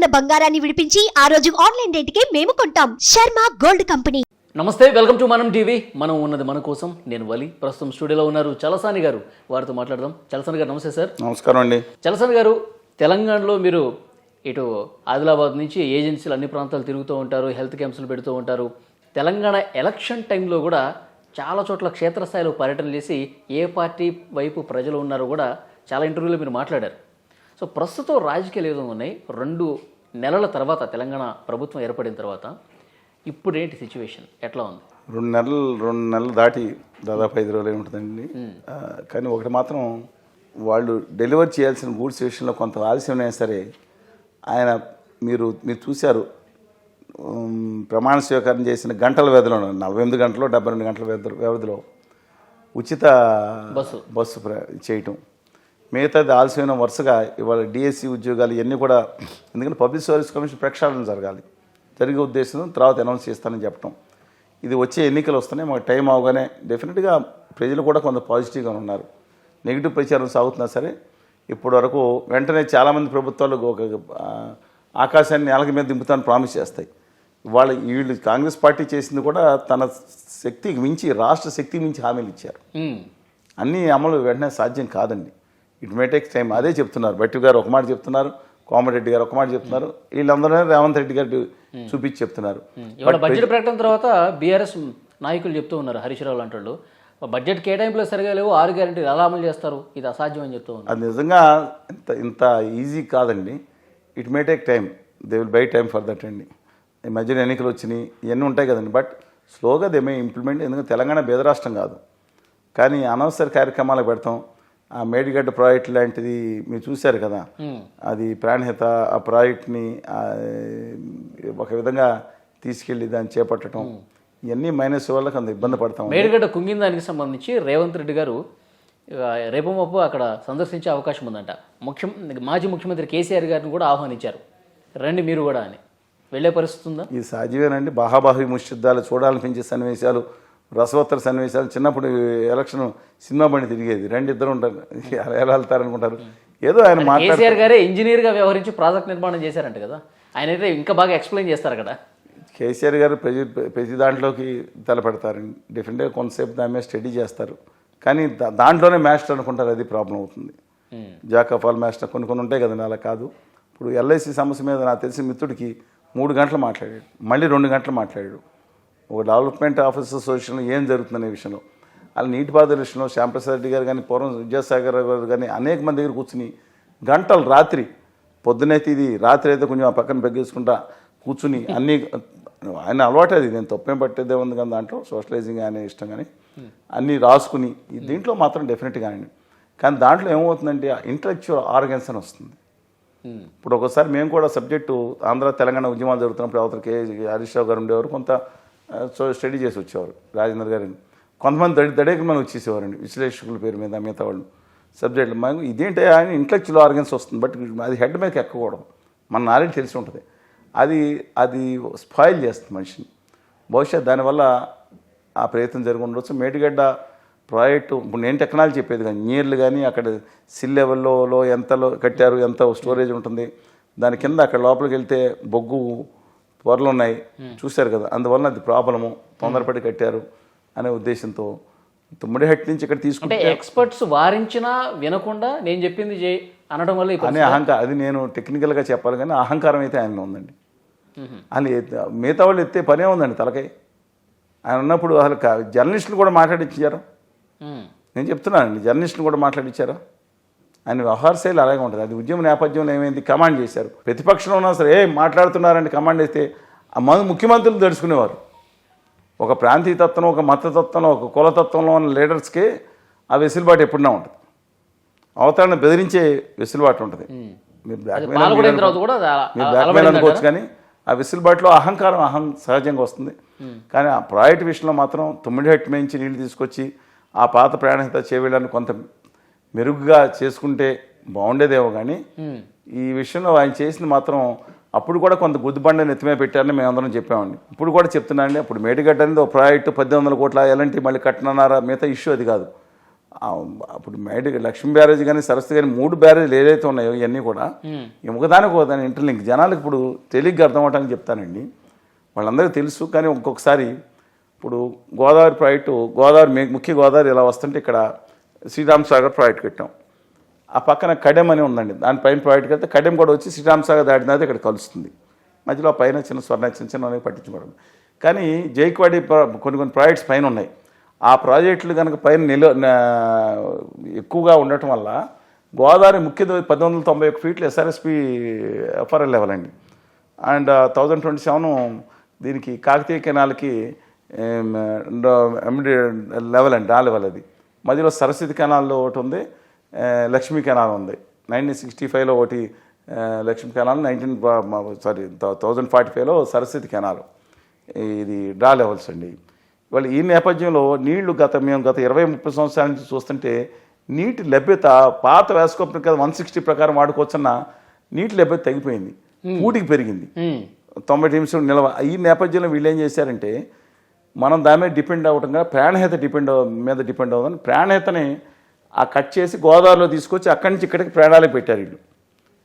ఉన్న బంగారాన్ని విడిపించి ఆ రోజు ఆన్లైన్ రేటుకే మేము కొంటాం. Sharma gold company. నమస్తే వెల్కమ్ టు మనం టీవీ. మనం ఉన్నది మన కోసం. నేను వలి. ప్రస్తుతం స్టూడియోలో ఉన్నారు చలసాని గారు. వారితో మాట్లాడదాం. చలసాని గారు నమస్తే సార్. నమస్కారం అండి. చలసాని గారు తెలంగాణలో మీరు ఇటు ఆదిలాబాద్ నుంచి ఏజెన్సీలు అన్ని ప్రాంతాలు తిరుగుతూ ఉంటారు హెల్త్ క్యాంప్స్లు పెడుతూ ఉంటారు. తెలంగాణ ఎలక్షన్ టైంలో కూడా చాలా చోట్ల క్షేత్రస్థాయిలో పర్యటన చేసి ఏ పార్టీ వైపు ప్రజలు ఉన్నారో కూడా చాలా ఇంటర్వ్యూలో మీరు మాట్లాడారు. సో ప్రస్తుతం రాజకీయాలు ఏదో ఉన్నాయి. రెండు నెలల తర్వాత తెలంగాణ ప్రభుత్వం ఏర్పడిన తర్వాత ఇప్పుడు ఏంటి సిచ్యువేషన్ ఎట్లా ఉంది? రెండు నెలలు రెండు నెలలు దాటి దాదాపు ఐదు రోజులు ఉంటుందండి కానీ ఒకటి మాత్రం వాళ్ళు డెలివర్ చేయాల్సిన గూడ్స్ విషయంలో కొంత ఆలస్యం అయినా సరే ఆయన మీరు మీరు చూశారు. ప్రమాణ స్వీకారం చేసిన గంటల వ్యవధిలో నలభై ఎనిమిది గంటలు డెబ్బై రెండు గంటల వ్యవధి వ్యవధిలో ఉచిత బస్సు. బస్సు ప్ర- చేయటం. మిగతాది ఆలస్యమైన వరుసగా ఇవాళ డిఎస్సి ఉద్యోగాలు ఇవన్నీ కూడా ఎందుకంటే పబ్లిక్ సర్వీస్ కమిషన్ ప్రక్షాళన జరగాలి. జరిగే ఉద్దేశం తర్వాత అనౌన్స్ చేస్తానని చెప్పటం. ఇది వచ్చే ఎన్నికలు వస్తున్నాయి మాకు టైం అవగానే డెఫినెట్గా ప్రజలు కూడా కొంత పాజిటివ్గా ఉన్నారు. నెగిటివ్ ప్రచారం సాగుతున్నా సరే ఇప్పటి వరకు వెంటనే చాలామంది ప్రభుత్వాలు ఒక ఆకాశాన్ని నేలకి మీద దింపుతాను ప్రామిస్ చేస్తాయి. వాళ్ళ వీళ్ళు కాంగ్రెస్ పార్టీ చేసింది కూడా తన శక్తికి మించి రాష్ట్ర శక్తికి మించి హామీలు ఇచ్చారు. అన్నీ అమలు వెంటనే సాధ్యం కాదండి. ఇట్ మే టేక్స్ టైం అదే చెప్తున్నారు. బట్టి గారు ఒక మాట చెప్తున్నారు. కోమటిరెడ్డి గారు ఒక మాట చెప్తున్నారు. వీళ్ళందరూ రేవంత్ రెడ్డి గారు చూపించి చెప్తున్నారు. ఇవాళ బడ్జెట్ ప్రకటన తర్వాత బీఆర్ఎస్ నాయకులు చెప్తూ ఉన్నారు హరీష్ రావు లాంటి వాళ్ళు. బడ్జెట్ కేటాయింపులు సరిగా లేవు. ఆరు గ్యారెంటీలు ఎలా అమలు చేస్తారు? ఇది అసాధ్యం అని చెప్తూ ఉన్నారు. అది నిజంగా ఇంత ఇంత ఈజీ కాదండి. It may take time they will buy time for that అండి. ఈ మధ్యన ఎన్నికలు వచ్చినాయి. ఇవన్నీ ఉంటాయి కదండి. బట్ స్లోగా దే మే ఇంప్లిమెంట్ ఎందుకంటే తెలంగాణ పేద రాష్ట్రం కాదు. కానీ అనవసర కార్యక్రమాలు పెడతాం. ఆ మేడిగడ్డ ప్రాజెక్ట్ లాంటిది మీరు చూశారు కదా? అది ప్రాణహిత ఆ ప్రాజెక్ట్ని ఒక విధంగా తీసుకెళ్ళి దాన్ని చేపట్టడం ఇవన్నీ మైనస్ వల్ల కొంత ఇబ్బంది పడతాం మేడిగడ్డ కుంగిన దానికి సంబంధించి రేవంత్ రెడ్డి గారు రేపు మాపు అక్కడ సందర్శించే అవకాశం ఉందంట. ముఖ్య మాజీ ముఖ్యమంత్రి కేసీఆర్ గారిని కూడా ఆహ్వానించారు. రండి మీరు కూడా అని. వెళ్ళే పరిస్థితి ఉందా? ఇది సహజమేనండి. బాహాబాహి ముష్టిద్దాలు చూడాలనిపించే సన్నివేశాలు రసవత్తర సన్నివేశాలు చిన్నప్పుడు ఎలక్షన్ సినిమా బండి తిరిగేది. రెండు ఇద్దరు ఉంటారు. ఎలా ఎలా వెళ్తారు అనుకుంటారు ఏదో ఆయన మాట్లాడు కేసీఆర్ గారే ఇంజనీర్గా వ్యవహరించి ప్రాజెక్ట్ నిర్మాణం చేశారంట కదా. ఆయన అయితే ఇంకా బాగా ఎక్స్ప్లెయిన్ చేస్తారు అక్కడ. కేసీఆర్ గారు ప్రతి ప్రతి దాంట్లోకి తలపెడతారండి డెఫినెట్గా కొంతసేపు దాని మీద స్టడీ చేస్తారు. కానీ దా- దాంట్లోనే మాస్టర్ అనుకుంటారు అది ప్రాబ్లం అవుతుంది. జాక్ ఆఫ్ ఆల్ మాస్టర్ కొన్ని కొన్ని ఉంటాయి కదండి అలా కాదు. ఇప్పుడు ఎల్ఐసి సమస్య మీద నాకు తెలిసిన మిత్రుడికి మూడు గంటలు మాట్లాడాడు. మళ్ళీ రెండు గంటలు మాట్లాడాడు. ఒక డెవలప్మెంట్ ఆఫీసర్ అసోసియేషన్లో ఏం జరుగుతుందనే విషయంలో. అలా నీటిపారుదల విషయంలో శ్యాంప్రసాద్ రెడ్డి గారు కానీ పూర్వం విద్యాసాగర్ గారు కానీ అనేక మంది దగ్గర కూర్చుని గంటలు రాత్రి పొద్దునైతే ఇది రాత్రి అయితే కొంచెం ఆ పక్కన పెగ్గేసుకుంటా కూర్చుని అన్నీ ఆయన అలవాటు అది. నేను తప్పేం పట్టేదే ఉంది కానీ దాంట్లో సోషలైజింగ్ అనే ఇష్టం కానీ అన్నీ రాసుకుని దీంట్లో మాత్రం డెఫినెట్గా అండి కానీ దాంట్లో ఏమవుతుందంటే ఇంటలెక్చువల్ ఆర్గన్స్ అని వస్తుంది. ఇప్పుడు ఒకసారి మేము కూడా సబ్జెక్టు ఆంధ్ర తెలంగాణ ఉద్యమాలు జరుగుతున్నప్పుడు అవతల కే హరీష్ రావు గారు ఉండేవారు. కొంత సో స్టడీ చేసి వచ్చేవారు. రాజేంద్ర గారిని. కొంతమంది తడి తడేకమని మనం వచ్చేసేవారండి. విశ్లేషకుల పేరు మీద మిగతా వాళ్ళు. సబ్జెక్టులు. మేము ఇదేంటి ఆయన ఇంటలెక్చువల్ ఆర్గన్స్ వస్తుంది. బట్ అది హెడ్ మీద ఎక్కకూడదు. మన నాలెడ్జ్ తెలిసి ఉంటుంది. అది అది స్పాయిల్ చేస్తుంది మనిషిని. బహుశా దానివల్ల ఆ ప్రయత్నం జరిగి ఉండొచ్చు. మేడిగడ్డ ప్రాజెక్టు ఇప్పుడు నేను టెక్నాలజీ చెప్పేది కానీ నీళ్ళు కానీ అక్కడ సిల్ లెవెల్లో ఎంతలో కట్టారు ఎంత స్టోరేజ్ ఉంటుంది. దాని కింద అక్కడ లోపలికి వెళ్తే బొగ్గు పొరలు ఉన్నాయి. చూశారు కదా అందువలన అది ప్రాబ్లము. తొందరపడి కట్టారు అనే ఉద్దేశంతో తుమ్మిడిహట్టి నుంచి ఇక్కడ తీసుకుంటే ఎక్స్పర్ట్స్ వారించినా వినకుండా నేను చెప్పింది చేయి అనడం వల్ల అనే అహంకారం అది నేను టెక్నికల్గా చెప్పాలి కానీ అహంకారం అయితే ఆయనలో ఉందండి. అని మిగతా వాళ్ళు ఎత్తే పనే ఉందండి తలకాయ. ఆయన ఉన్నప్పుడు అసలు జర్నలిస్టులు కూడా మాట్లాడించారు. నేను చెప్తున్నానండి జర్నలిస్టులు కూడా మాట్లాడించారా? ఆయన వ్యవహార శైలి అలాగే ఉంటుంది. అది ఉద్యమ నేపథ్యంలో ఏమైంది? కమాండ్ చేశారు. ప్రతిపక్షంలో ఉన్నా సరే ఏ మాట్లాడుతున్నారంటే కమాండ్ చేస్తే ఆ మంది ముఖ్యమంత్రులు తెలుసుకునేవారు. ఒక ప్రాంతీయ తత్వం ఒక మతతత్వంలో ఒక కులతత్వంలో ఉన్న లీడర్స్కి ఆ వెసులుబాటు ఎప్పుడన్నా ఉంటుంది. అవతరణ బెదిరించే వెసులుబాటు ఉంటుంది. మీరు బ్లాక్మెయిల్? అనుకోవచ్చు కానీ ఆ వెసులుబాటులో అహంకారం అహం సహజంగా వస్తుంది. కానీ ఆ ప్రాజెక్ట్ విషయంలో మాత్రం తొమ్మిది హెట్ మేంచి నీళ్ళు తీసుకొచ్చి ఆ పాత ప్రాణహిత చేవేళ్ళని కొంత మెరుగ్గా చేసుకుంటే బాగుండేదేమో కానీ. ఈ విషయంలో ఆయన చేసింది మాత్రం అప్పుడు కూడా కొంత గుద్దుబండ నెత్తిమే పెట్టారని మేము అందరం చెప్పామండి. ఇప్పుడు కూడా చెప్తున్నాండి అప్పుడు మేడిగడ్డ అనేది ఒక ప్రాజెక్టు పద్దెనిమిది వందల కోట్ల ఎలాంటి మళ్ళీ కట్టనన్నారా మిగతా ఇష్యూ అది కాదు. అప్పుడు మేడి లక్ష్మీ బ్యారేజ్ కానీ సరస్వతి కానీ మూడు బ్యారేజ్లు ఏదైతే ఉన్నాయో ఇవన్నీ కూడా ఈ ఒకదానికి ఒకదాని ఇంటర్లింక్. జనాలకు ఇప్పుడు తెలియక అర్థం అవటానికి చెప్తానండి. వాళ్ళందరికీ తెలుసు కానీ ఒక్కొక్కసారి ఇప్పుడు గోదావరి ప్రాజెక్టు గోదావరి ముఖ్య గోదావరి ఇలా వస్తుంటే ఇక్కడ శ్రీరామ్ సాగర్ ప్రాజెక్ట్ కట్టాం. ఆ పక్కన కడెం అని ఉందండి. దానిపైన ప్రాజెక్ట్ కడితే కడెం కూడా వచ్చి శ్రీరామ్ సాగర్ దాటిన ఇక్కడ కలుస్తుంది. మధ్యలో పైన చిన్న స్వర్ణ చిన్న చిన్న పట్టించుకోవడం. కానీ జైక్వాడి ప్ర- కొన్ని కొన్ని ప్రాజెక్ట్స్ పైన ఉన్నాయి. ఆ ప్రాజెక్టులు కనుక పైన నిల ఎక్కువగా ఉండటం వల్ల గోదావరి ముఖ్య పద్దెనిమిది వందల తొంభై ఒక ఫీట్లు ఎస్ఆర్ఎస్పి ఎఫ్ఆర్ఎల్ లెవెల్ అండి. అండ్ థౌజండ్ ట్వంటీ సెవెన్ దీనికి కాకతీయ కెనాల్కి ఎండి లెవెల్ అండి ఆ లెవెల్ అది. మధ్యలో సరస్వతి కెనాల్లో ఒకటి ఉంది లక్ష్మీ కెనాల్ ఉంది. నైన్టీన్ సిక్స్టీ ఫైవ్లో ఒకటి Lakshmi canal nineteen sorry thousand forty ఫైవ్లో సరస్వతి కెనాల్. ఇది డ్రా లెవెల్స్ అండి. ఇవాళ ఈ నేపథ్యంలో నీళ్ళు గత మేము గత ఇరవై ముప్పై సంవత్సరాల నుంచి చూస్తుంటే నీటి లభ్యత పాత వేసుకోవడం కదా వన్ సిక్స్టీ ప్రకారం వాడుకోవచ్చన్న నీటి లభ్యత తగ్గిపోయింది. పూటికి పెరిగింది. తొంభై టీమ్స్ నిలవ ఈ నేపథ్యంలో వీళ్ళు ఏం చేశారంటే మనం దాని మీద డిపెండ్ అవ్వటంగా ప్రాణహిత డిపెండ్ మీద డిపెండ్ అవ్వదని ప్రాణహితని ఆ కట్ చేసి గోదావరిలో తీసుకొచ్చి అక్కడి నుంచి ఇక్కడికి ప్రాణాలకు పెట్టారు వీళ్ళు.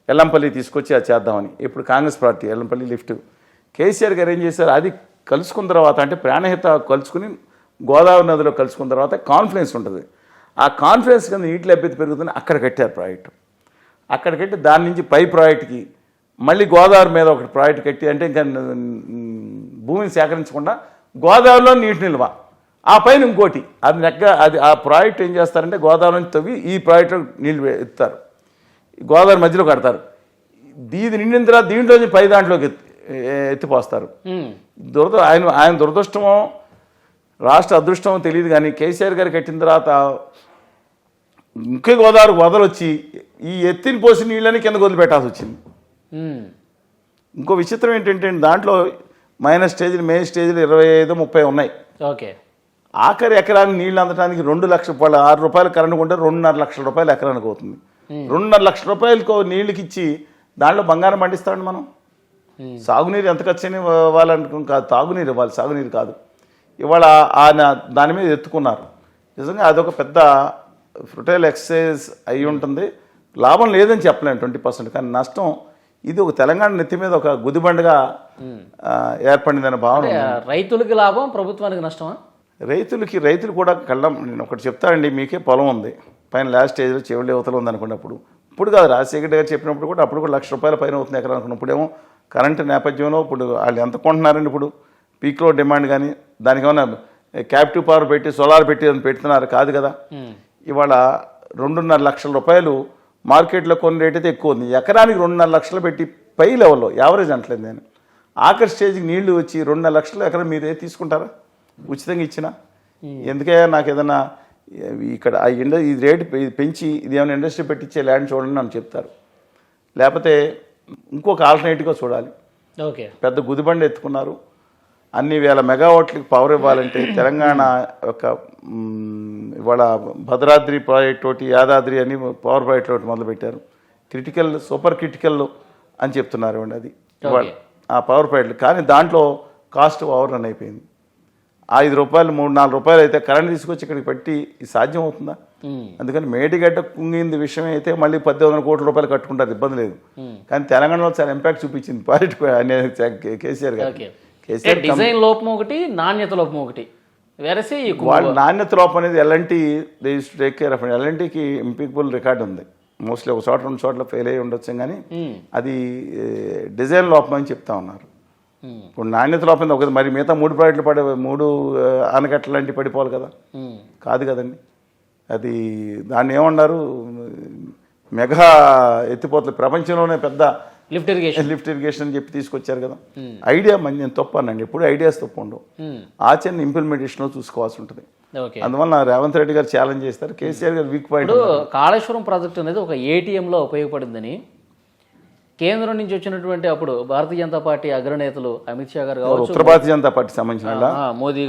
ఎల్లంపల్లి తీసుకొచ్చి అది చేద్దామని. ఇప్పుడు Congress party Yellampalli lift. KCR గారు ఏం చేశారు? అది కలుసుకున్న తర్వాత అంటే ప్రాణహిత కలుసుకుని గోదావరి నదిలో కలుసుకున్న తర్వాత కాన్ఫిడెన్స్ ఉంటుంది. ఆ కాన్ఫిడెన్స్ కింద నీటి లభ్యత పెరుగుతుంది అక్కడ కట్టారు ప్రాజెక్టు. అక్కడ కట్టి దాని నుంచి పై ప్రాజెక్ట్కి మళ్ళీ గోదావరి మీద ఒకటి ప్రాజెక్ట్ కట్టి అంటే ఇంకా భూమిని సేకరించకుండా గోదావరిలో నీటి నిల్వ. ఆ పైన ఇంకోటి అది నెక్క అది ఆ ప్రాజెక్ట్ ఏం చేస్తారంటే గోదావరి నుంచి తవ్వి ఈ ప్రాజెక్టు నీళ్ళు ఎత్తుతారు గోదావరి మధ్యలో కడతారు. దీది నిండిన తర్వాత దీంట్లో పై దాంట్లోకి ఎత్తిపోస్తారు. దురద ఆయన ఆయన దురదృష్టమో రాష్ట్ర అదృష్టమో తెలియదు కానీ కేసీఆర్ గారు కట్టిన తర్వాత ముఖ్య గోదావరి వదలొచ్చి ఈ ఎత్తిని పోసి నీళ్ళని కిందకు వదిలిపెట్టాల్సి వచ్చింది. ఇంకో విచిత్రం ఏంటంటే దాంట్లో మైనస్ స్టేజ్లు మెయిన్ స్టేజ్లు ఇరవై ఐదు ముప్పై ఉన్నాయి. ఓకే. ఆఖరి ఎకరానికి నీళ్ళు అందడానికి రెండు లక్షల వాళ్ళ ఆరు రూపాయలు కరెంట్ కొంటే రెండున్నర లక్షల రూపాయలు ఎకరానికి అవుతుంది. రెండున్నర లక్షల రూపాయలకు నీళ్ళకి ఇచ్చి దాంట్లో బంగారం పండిస్తామండి మనం. సాగునీరు ఎంత ఖర్చు అయినా ఇవ్వాలనుకుని కాదు తాగునీరు ఇవ్వాలి సాగునీరు కాదు. ఇవాళ ఆయన దాని మీద ఎత్తుకున్నారు. నిజంగా అదొక పెద్ద ఫ్రుటైల్ ఎక్సైజ్ అయి ఉంటుంది లాభం లేదని చెప్పలేను ట్వంటీ పర్సెంట్. కానీ నష్టం ఇది ఒక తెలంగాణ నెత్తి మీద ఒక గుదిబండగా ఏర్పడిందనే భావన. రైతులకి లాభం ప్రభుత్వానికి నష్టమా? రైతులకి రైతులు కూడా కళ్ళం నేను ఒకటి చెప్తానండి మీకే పొలం ఉంది. పైన లాస్ట్ స్టేజ్లో చెవులు యువతలు ఉంది అనుకున్నప్పుడు. ఇప్పుడు కాదు రాజశేఖర్ గారు చెప్పినప్పుడు కూడా అప్పుడు కూడా లక్ష రూపాయల పైన అవుతుంది ఎకరా అనుకున్నప్పుడేమో కరెంటు నేపథ్యంలో ఇప్పుడు వాళ్ళు ఎంత కొంటున్నారండి ఇప్పుడు? పీక్లో డిమాండ్ కానీ దానికి ఏమైనా క్యాప్టివ్ పవర్ పెట్టి సోలార్ పెట్టి పెడుతున్నారు కాదు కదా. ఇవాళ రెండున్నర లక్షల రూపాయలు మార్కెట్లో కొన్ని రేట్ అయితే ఎక్కువ ఉంది. ఎకరానికి రెండున్నర లక్షలు పెట్టి పై లెవెల్లో యావరేజ్ అంటలేదు నేను. ఆఖరి స్టేజ్కి నీళ్ళు వచ్చి రెండున్నర లక్షలు ఎకరం మీరే తీసుకుంటారా? ఉచితంగా ఇచ్చినా? ఎందుకే నాకు ఏదైనా ఇక్కడ ఆ ఇండ ఈ రేటు పెంచి ఇది ఏమైనా ఇండస్ట్రీ పెట్టించే ల్యాండ్ చూడండి అని చెప్తారు. లేకపోతే ఇంకొక ఆల్టర్నేటివ్గా చూడాలి. ఓకే. పెద్ద గుదిబండి ఎత్తుకున్నారు. అన్ని వేల మెగావాట్లకి పవర్ ఇవ్వాలంటే తెలంగాణ యొక్క ఇవాళ భద్రాద్రి ప్రాజెక్ట్ ఒకటి యాదాద్రి అని పవర్ ప్రాజెక్ట్ ఒకటి మొదలుపెట్టారు. క్రిటికల్ సూపర్ క్రిటికల్ అని చెప్తున్నారు అండి అది. ఇవాళ ఆ పవర్ ప్రాజెక్ట్ కానీ దాంట్లో కాస్ట్ ఓవర్ రన్ అయిపోయింది. ఐదు రూపాయలు మూడు నాలుగు రూపాయలు అయితే కరెంట్ తీసుకొచ్చి ఇక్కడికి పెట్టి ఇది సాధ్యం అవుతుందా? ఉమ్, అందుకని మేడిగడ్డ కుంగింది విషయం అయితే మళ్ళీ పద్దెనిమిది వందల కోట్ల రూపాయలు కట్టుకుంటారు ఇబ్బంది లేదు. కానీ తెలంగాణలో చాలా ఇంపాక్ట్ చూపించింది. ప్రాజెక్ట్ అనేది కేసీఆర్ గారు. డిజైన్ లోపం ఒకటి నాణ్యత లోపం ఒకటి. వేరేసి వాళ్ళ నాణ్యత లోపం అనేది L and T they use take care of ఎల్ఎన్టీకి impeccable record ఉంది. మోస్ట్లీ ఒక చోట రెండు చోట్ల ఫెయిల్ అయ్యి ఉండొచ్చు కానీ అది డిజైన్ లోపం అని చెప్తా ఉన్నారు. ఇప్పుడు నాణ్యత లోపం ఒక మరి మిగతా మూడు ప్రాజెక్టులు పడే మూడు ఆనకట్ల లాంటివి పడిపోవాలి కదా. కాదు కదండి. అది దాన్ని ఏమన్నారు? మెగా ఎత్తిపోతలు. ప్రపంచంలోనే పెద్ద లిఫ్ట్ ఇరిగేషన్ లిఫ్ట్ ఇరిగేషన్ అని చెప్పి తీసుకొచ్చారు కదా. ఐడియా మంచి నేను తప్పు అనండి ఎప్పుడు ఐడియాస్ తప్పు ఉండవు. ఆచరణ ఇంప్లిమెంటేషన్లో చూసుకోవాల్సి ఉంటుంది. అందువల్ల రేవంత్ రెడ్డి గారు ఛాలెంజ్ చేస్తారు. కేసీఆర్ గారు వీక్ పాయింట్ కాళేశ్వరం ప్రాజెక్ట్ అనేది ఒక ఏటీఎంలో ఉపయోగపడిందని కేంద్రం నుంచి వచ్చినటువంటి అప్పుడు భారతీయ జనతా పార్టీ అగ్రనేతలు అమిత్ షా గారు కావచ్చు ఉత్తర భారతీయ జనతా పార్టీ సంబంధించిన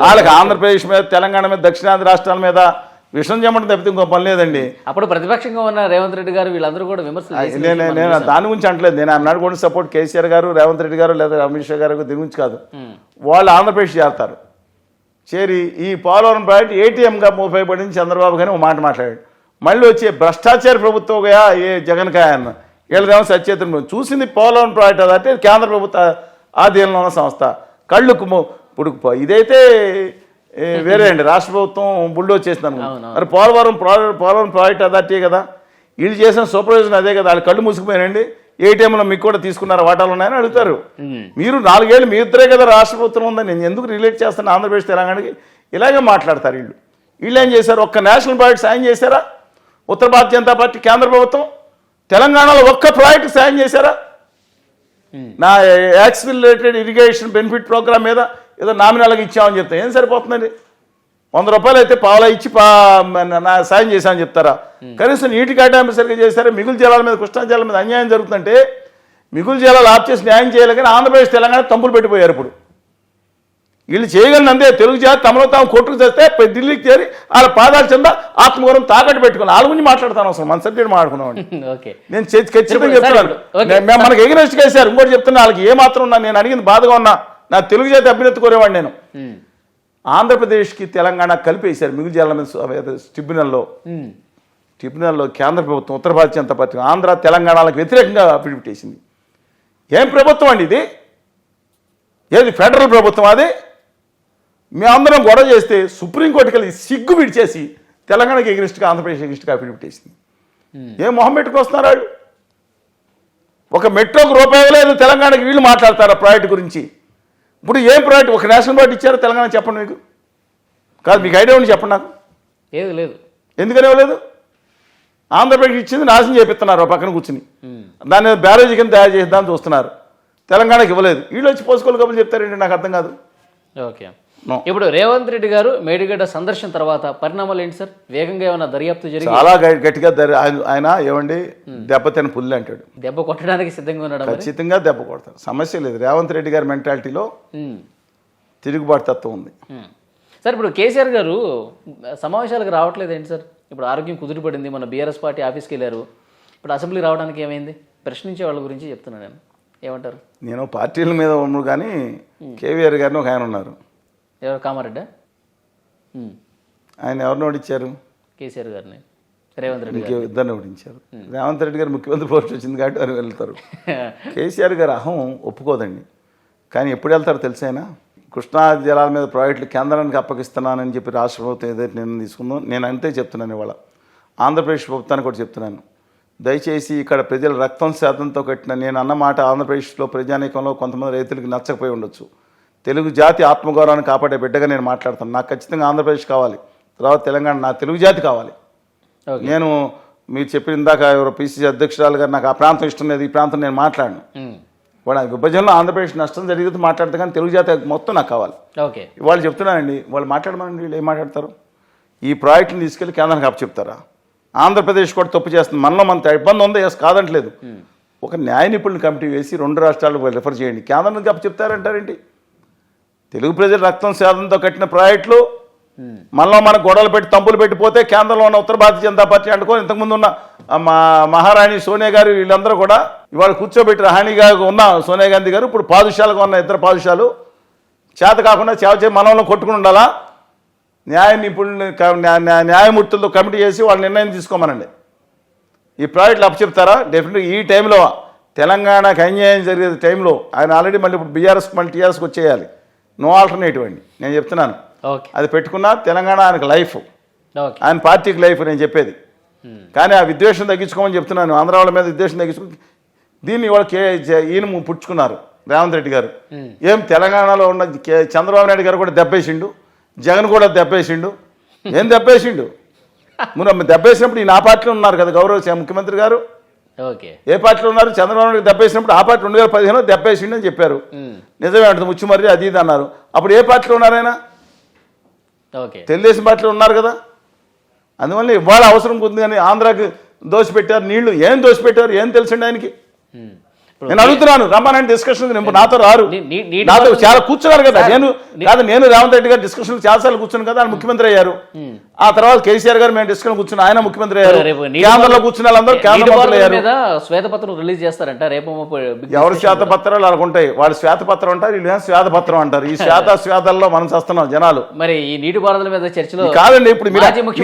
వాళ్ళకి ఆంధ్రప్రదేశ్ మీద తెలంగాణ మీద దక్షిణాది రాష్ట్రాల మీద విషం చెమ్మడం తప్పితే ఇంకో పని లేదండి. అప్పుడు ప్రతిపక్షంగా ఉన్న రేవంత్ రెడ్డి గారు వీళ్ళందరూ కూడా విమర్శలు నేను విషయం నేను దాని గురించి అంటలేదు. నేను నాట్ గోన్ సపోర్ట్ కేసీఆర్ గారు రేవంత్ రెడ్డి గారు లేదా అమిత్ షా గారు దీని గురించి కాదు. వాళ్ళు ఆంధ్రప్రదేశ్ చేరతారు. చేరి ఈ పోలవరం ప్రాజెక్ట్ ఏటీఎంగా ఉపయోగపడింది చంద్రబాబు కానీ ఒక మాట మాట్లాడాడు. మళ్ళీ వచ్చే భ్రష్టాచార ప్రభుత్వంగా ఏ జగన్ కాయ అన్న వీళ్ళదేమో సచేతన చూసింది పోలవరం ప్రాజెక్ట్ అదంటే కేంద్ర ప్రభుత్వ ఆధీనంలో ఉన్న సంస్థ. కళ్ళు కుమ్ము- ఇప్పుడు ప- ఇదైతే వేరే అండి రాష్ట్ర ప్రభుత్వం బుల్డో చేసింది అవును. మరి పోలవరం పోలవరం ప్రాజెక్ట్ అదట్టే కదా? వీళ్ళు చేసిన సూపర్వైజన్ అదే కదా వాళ్ళు కళ్ళు మూసుకుపోయానండి ఏటీఎంలో మీకు కూడా తీసుకున్నారు వాటాలు ఉన్నాయని అడుగుతారు. మీరు నాలుగేళ్ళు మీ ఇద్దరే కదా రాష్ట్ర ప్రభుత్వం ఉందని నేను ఎందుకు రిలేట్ చేస్తాను ఆంధ్రప్రదేశ్ తెలంగాణకి ఇలాగే మాట్లాడతారు వీళ్ళు. వీళ్ళు ఏం చేశారు? ఒక్క నేషనల్ ప్రాజెక్ట్ సాయం చేశారా? ఉత్తర భారత జనతా పార్టీ కేంద్ర ప్రభుత్వం? తెలంగాణలో ఒక్క ప్రాజెక్ట్ సాయం చేశారా? నా యాక్స్ రిలేటెడ్ ఇరిగేషన్ బెనిఫిట్ ప్రోగ్రామ్ మీద ఏదో నామినల్గా ఇచ్చామని చెప్తా. ఏం సరిపోతుందండి? వంద రూపాయలు అయితే పావులా ఇచ్చి పా నా సాయం చేశామని చెప్తారా? కనీసం నీటి కేటాయింపు సరిగ్గా చేశారా మిగులు జిల్లాల మీద కృష్ణా జిల్లాల మీద అన్యాయం జరుగుతుందంటే మిగులు జిల్లాలు ఆప్ చేసి న్యాయం చేయాలి కానీ ఆంధ్రప్రదేశ్ తెలంగాణ తంపులు పెట్టిపోయారు ఇప్పుడు. వీళ్ళు చేయగలిగిన అంతే తెలుగు జాతి తమలో తాము కొట్టుకు చేస్తే ఢిల్లీకి చేరి వాళ్ళ పాదాల చెంద ఆత్మగౌరవం తాకట్టు పెట్టుకుని వాళ్ళ గురించి మాట్లాడతాను అసలు మన సబ్జెక్ట్ మాట్లాడుకున్నాం నేను ఖచ్చితంగా చెప్తున్నాను. మనకి ఎగరెస్ట్ చేశారు ఇంకోటి చెప్తున్నా వాళ్ళకి ఏ మాత్రం ఉన్నా నేను అడిగింది బాధగా ఉన్నా నా తెలుగు జాతి అభ్యున్నతి కోరేవాడు నేను. ఆంధ్రప్రదేశ్కి తెలంగాణ కలిపేశారు మిగులు జిల్లా మీద ట్రిబ్యునల్లో. ట్రిబ్యునల్లో కేంద్ర ప్రభుత్వం ఉత్తర భారత జనతా పార్టీ ఆంధ్ర తెలంగాణలకు వ్యతిరేకంగా అఫిడవిట్ వేసింది ఏం ప్రభుత్వం అండి ఇది? ఏది ఫెడరల్ ప్రభుత్వం అది? మేమందరం గొడవ చేస్తే సుప్రీంకోర్టుకి వెళ్ళి సిగ్గు విడిచేసి తెలంగాణకి ఎగిరిస్ట్గా ఆంధ్రప్రదేశ్ ఎగిరిస్ట్గా అఫిడవిట్ వేసింది ఏం మొహం పెట్టుకొస్తున్నారు వాళ్ళు ఒక మెట్రోకి రూపాయి లేదు తెలంగాణకి వీళ్ళు మాట్లాడతారు ఆ ప్రాజెక్ట్ గురించి? ఇప్పుడు ఏం ప్రాజెక్ట్ ఒక నేషనల్ ప్రాజెక్ట్ ఇచ్చారో తెలంగాణ చెప్పండి మీకు? కాదు మీకు ఐడియా ఉండి చెప్పండి నాకు. ఏది లేదు. ఎందుకని ఇవ్వలేదు? ఆంధ్రప్రదేశ్ ఇచ్చింది నాశనం చేపిస్తున్నారు పక్కన కూర్చుని. దాన్ని బ్యారేజీ కింద తయారు చేద్దామని చూస్తున్నారు. తెలంగాణకి ఇవ్వలేదు. వీళ్ళు వచ్చి పోసుకోలు కబుర్లు చెప్తారేంటి? నాకు అర్థం కాదు. ఓకే. ఇప్పుడు రేవంత్ రెడ్డి గారు మేడిగడ్డ సందర్శన తర్వాత పరిణామాలు ఏంటి సార్? వేగంగా ఏమైనా దర్యాప్తు జరిగి చాలా గట్టిగా ఆయన ఏమండి? దెబ్బతిన పుల్లి అంటాడు. దెబ్బ కొట్టడానికి సిద్ధంగా ఉన్నాడు ఖచ్చితంగా దెబ్బ కొడతారు సమస్య లేదు. రేవంత్ రెడ్డి గారి మెంటాలిటీలో ఉమ్. తిరుగుబాటు తత్వం ఉంది. ఉమ్. సార్ ఇప్పుడు కేసీఆర్ గారు సమావేశాలకు రావట్లేదు ఏంటి సార్? ఇప్పుడు ఆరోగ్యం కుదిరిపడింది మన బీఆర్ఎస్ పార్టీ ఆఫీస్కి వెళ్ళారు. ఇప్పుడు అసెంబ్లీ రావడానికి ఏమైంది? ప్రశ్నించే వాళ్ళ గురించి చెప్తున్నాను నేను. ఏమంటారు? నేను పార్టీల మీద ఉన్నాను కానీ కేవీఆర్ గారిని ఒక ఆయన ఉన్నారు. ఎవరు? కామారెడ్డా. ఆయన ఎవరిని ఓడించారు? కేసీఆర్ గారిని. రేవంత్ రెడ్డి ఇంకే ఇద్దరిని ఓడించారు. రేవంత్ రెడ్డి గారు ముఖ్యమంత్రి పోస్ట్ వచ్చింది కాబట్టి వారు వెళ్తారు. కేసీఆర్ గారు అహం ఒప్పుకోదండి. కానీ ఎప్పుడు వెళ్తారో తెలుసైనా కృష్ణా జలాల మీద ప్రాజెక్టులు కేంద్రానికి అప్పగిస్తున్నానని చెప్పి రాష్ట్ర ప్రభుత్వం ఏదైతే నిర్ణయం తీసుకుందో నేను అంతే చెప్తున్నాను ఇవాళ. ఆంధ్రప్రదేశ్ ప్రభుత్వానికి కూడా చెప్తున్నాను. దయచేసి ఇక్కడ ప్రజల రక్తం శాతంతో కట్టిన నేను అన్న మాట ఆంధ్రప్రదేశ్లో ప్రజానీకంలో కొంతమంది రైతులకు నచ్చకపోయి ఉండొచ్చు. తెలుగు జాతి ఆత్మగౌరవాన్ని కాపాడే బిడ్డగా నేను మాట్లాడతాను నాకు ఖచ్చితంగా ఆంధ్రప్రదేశ్ కావాలి. తర్వాత తెలంగాణ నా తెలుగు జాతి కావాలి. నేను మీరు చెప్పిన ఇందాక ఎవరో పిసిసి అధ్యక్షురాలు గారు నాకు ఆ ప్రాంతం ఇష్టం లేదు ఈ ప్రాంతం నేను మాట్లాడను. వాడు ఆ విభజనలో ఆంధ్రప్రదేశ్ నష్టం జరిగితే మాట్లాడతా కానీ తెలుగు జాతి మొత్తం నాకు కావాలి. ఓకే. వాళ్ళు చెప్తున్నానండి వాళ్ళు మాట్లాడమనండి వీళ్ళు ఏం మాట్లాడతారు? ఈ ప్రాజెక్టుని తీసుకెళ్ళి కేంద్రానికి అప్పు చెప్తారా? ఆంధ్రప్రదేశ్ కూడా తప్పు చేస్తుంది. మనలో మన ఇబ్బంది ఉంది? ఎస్ కాదంటలేదు. ఒక న్యాయ నిపుణుల కమిటీ వేసి రెండు రాష్ట్రాలకు రిఫర్ చేయండి. కేంద్రానికి అప్పు చెప్తారంటారేంటి? తెలుగు ప్రజల రక్తం శాతంతో కట్టిన ప్రాజెక్టులు మనలో మన గొడవలు పెట్టి తంపులు పెట్టిపోతే కేంద్రంలో ఉన్న ఉత్తర భారతీయ జనతా పార్టీ అంటుకొని ఇంతకుముందు ఉన్న మా మహారాణి సోనియా గారు వీళ్ళందరూ కూడా ఇవాళ కూర్చోబెట్టి హానిగా ఉన్న సోనియా గాంధీ గారు ఇప్పుడు పాదుషాలుగా ఉన్న ఇద్దరు పాదుషాలు చేత కాకుండా చేవ చే మనంలో కొట్టుకుని ఉండాలా? న్యాయ నిపుణులు న్యాయమూర్తులతో కమిటీ చేసి వాళ్ళ నిర్ణయం తీసుకోమనండి. ఈ ప్రాజెక్టులు అప్పచెప్తారా? డెఫినెట్గా ఈ టైంలో తెలంగాణకి అన్యాయం జరిగే టైంలో ఆయన ఆల్రెడీ మళ్ళీ ఇప్పుడు బీఆర్ఎస్ మళ్ళీ టీఆర్ఎస్కి వచ్చేయాలి. నో ఆల్టర్నేటివ్ అండి. నేను చెప్తున్నాను. అది పెట్టుకున్నా తెలంగాణ ఆయనకు లైఫ్. ఆయన పార్టీకి లైఫ్ నేను చెప్పేది. కానీ ఆ విద్వేషం తగ్గించుకోమని చెప్తున్నాను. ఆంధ్ర వాళ్ళ మీద విద్వేషం తగ్గించుకో దీన్ని ఇవాళ కే ఈయన పుచ్చుకున్నారు రేవంత్ రెడ్డి గారు. ఏం తెలంగాణలో ఉన్న కే చంద్రబాబు నాయుడు గారు కూడా దెబ్బేసిండు. జగన్ కూడా దెబ్బేసిండు. ఏం దెబ్బేసిండు? మీరు దెబ్బేసినప్పుడు ఈ నా పార్టీలో ఉన్నారు కదా గౌరవ ముఖ్యమంత్రి గారు. ఏ పార్టీలో ఉన్నారు? చంద్రబాబు నాయుడు దెబ్బేసినప్పుడు ఆ పార్టీ రెండు వేల పదిహేనులో దెబ్బేసిండు అని చెప్పారు. నిజమే అంటుంది ముచ్చుమర్రి అది ఇది అన్నారు. అప్పుడు ఏ పార్టీలో ఉన్నారు ఆయన? ఓకే. తెలుగుదేశం పార్టీలో ఉన్నారు కదా. అందువల్ల ఇవాళ అవసరం ఉంది కానీ ఆంధ్రాకి దోషపెట్టారు నీళ్ళు ఏం దోషపెట్టారు ఏం తెలుసండి ఆయనకి. నేను అడుగుతున్నాను రమ్మనండి డిస్కషన్ నాతో రారు. నాతో చాలా కూర్చున్నారు కదా. నేను కాదు నేను రేవంత్ రెడ్డి గారు డిస్కషన్ చాలా సార్లు కూర్చున్నాను కదా ఆయన ముఖ్యమంత్రి అయ్యారు. ఆ తర్వాత కేసీఆర్ గారు మేము డిస్కషన్ కూర్చుని ఆయన ముఖ్యమంత్రి అయ్యారు. కేంద్రంలో కూర్చున్న వాళ్ళందరూ కేంద్ర శ్వేతపత్రం రిలీజ్ చేస్తారంట రేపు ఎవరు శ్వేతపత్రాలు వాళ్ళకు ఉంటాయి? వాళ్ళు శ్వేతపత్రం అంటారు వీళ్ళు శ్వేతపత్రం అంటారు? ఈ శ్వేత శ్వేతల్లో మనం చేస్తున్నాం జనాలు. మరి ఈ నీటి పారుదల మీద చర్చలో కాదండి ఇప్పుడు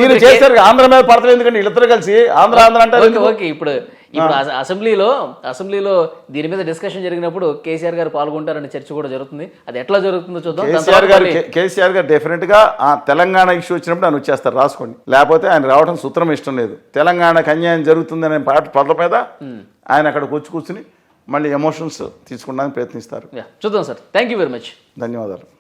మీరు చేశారు ఆంధ్ర మీద పడతలేదు ఎందుకంటే వీళ్ళిద్దరు కలిసి ఆంధ్ర ఆంధ్ర అంటారు? ఓకే ఇప్పుడు ఇప్పుడు అస- అసెంబ్లీలో అసెంబ్లీలో దీని మీద డిస్కషన్ జరిగినప్పుడు కేసీఆర్ గారు పాల్గొంటారనే చర్చ కూడా జరుగుతుంది. అది ఎట్లా జరుగుతుందో చూద్దాం. కేసీఆర్ గారు కేసీఆర్ గారు డెఫినెట్గా ఆ తెలంగాణ ఇష్యూ వచ్చినప్పుడు ఆయన వచ్చేస్తారు రాసుకోండి. లేకపోతే ఆయన రావడం సూత్రం ఇష్టం లేదు. తెలంగాణకు అన్యాయం జరుగుతుందనే పాట పదల మీద ఆయన అక్కడికి వచ్చి కూర్చుని మళ్ళీ ఎమోషన్స్ తీసుకోవడానికి ప్రయత్నిస్తారు. యా, చూద్దాం sir. Thank you very much ధన్యవాదాలు.